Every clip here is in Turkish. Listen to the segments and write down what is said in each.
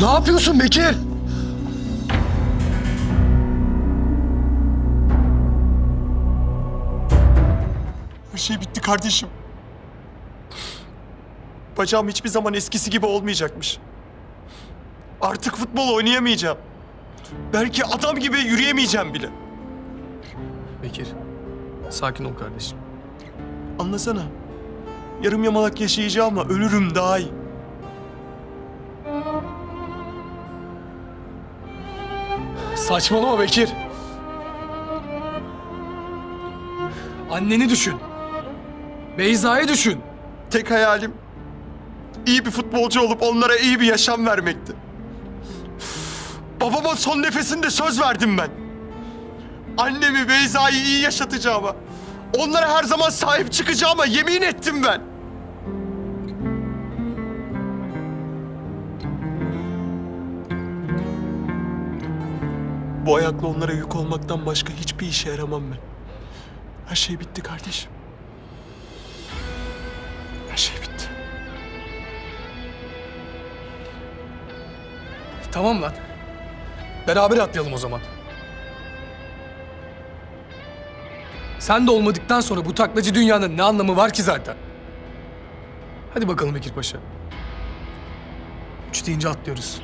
Ne yapıyorsun Bekir? Her şey bitti kardeşim. Bacağım hiçbir zaman eskisi gibi olmayacakmış. Artık futbol oynayamayacağım. Belki adam gibi yürüyemeyeceğim bile. Bekir, sakin ol kardeşim. Anlasana. Yarım yamalak yaşayacağım ama ölürüm daha iyi. Saçmalama Bekir. Anneni düşün. Beyza'yı düşün. Tek hayalim iyi bir futbolcu olup onlara iyi bir yaşam vermekti. Babama son nefesinde söz verdim ben. Annemi, Beyza'yı iyi yaşatacağıma, onlara her zaman sahip çıkacağıma yemin ettim ben. Bu ayakla onlara yük olmaktan başka hiçbir işe yaramam ben. Her şey bitti kardeşim. Her şey bitti. Tamam lan. Beraber atlayalım o zaman. Sen de olmadıktan sonra bu taklacı dünyanın ne anlamı var ki zaten? Hadi bakalım Bekir Paşa. Üç deyince atlıyoruz.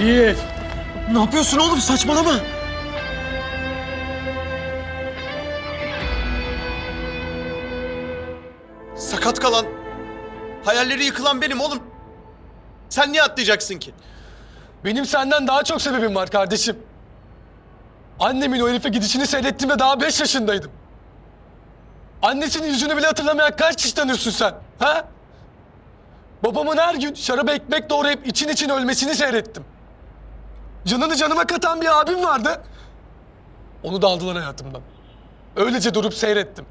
Bir. Ne yapıyorsun oğlum saçmalama. Sakat kalan, hayalleri yıkılan benim oğlum. Sen niye atlayacaksın ki? Benim senden daha çok sebebim var kardeşim. Annemin o herife gidişini seyrettiğimde daha beş yaşındaydım. Annesinin yüzünü bile hatırlamayan kaç kişi tanıyorsun sen? Ha? Babamın her gün şaraba ekmek doğrayıp için için ölmesini seyrettim. Canını canıma katan bir abim vardı. Onu da aldılar hayatımdan. Öylece durup seyrettim.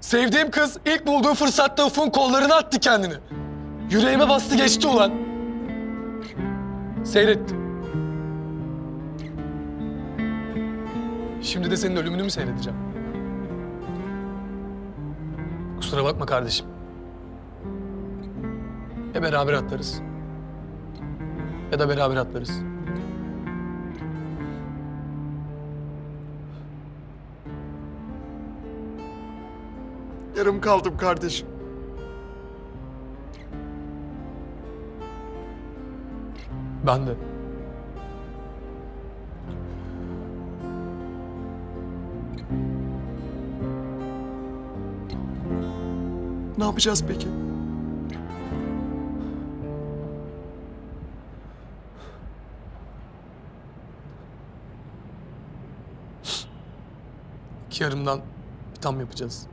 Sevdiğim kız ilk bulduğu fırsatta Ufuk'un kollarına attı kendini. Yüreğime bastı geçti ulan. Seyrettim. Şimdi de senin ölümünü mü seyredeceğim? Kusura bakma kardeşim. Ya beraber atlarız. Ya da beraber atlarız. Yarım kaldım kardeşim. Ben de. Ne yapacağız peki? İki yarımdan bir tam yapacağız.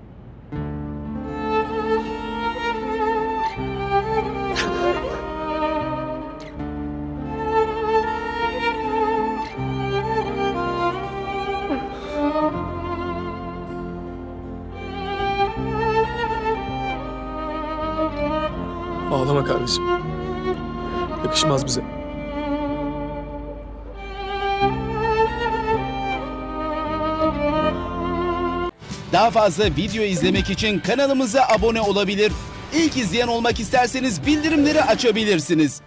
Ağlama kardeşim. Yakışmaz bize. Daha fazla video izlemek için kanalımıza abone olabilir. İlk izleyen olmak isterseniz bildirimleri açabilirsiniz.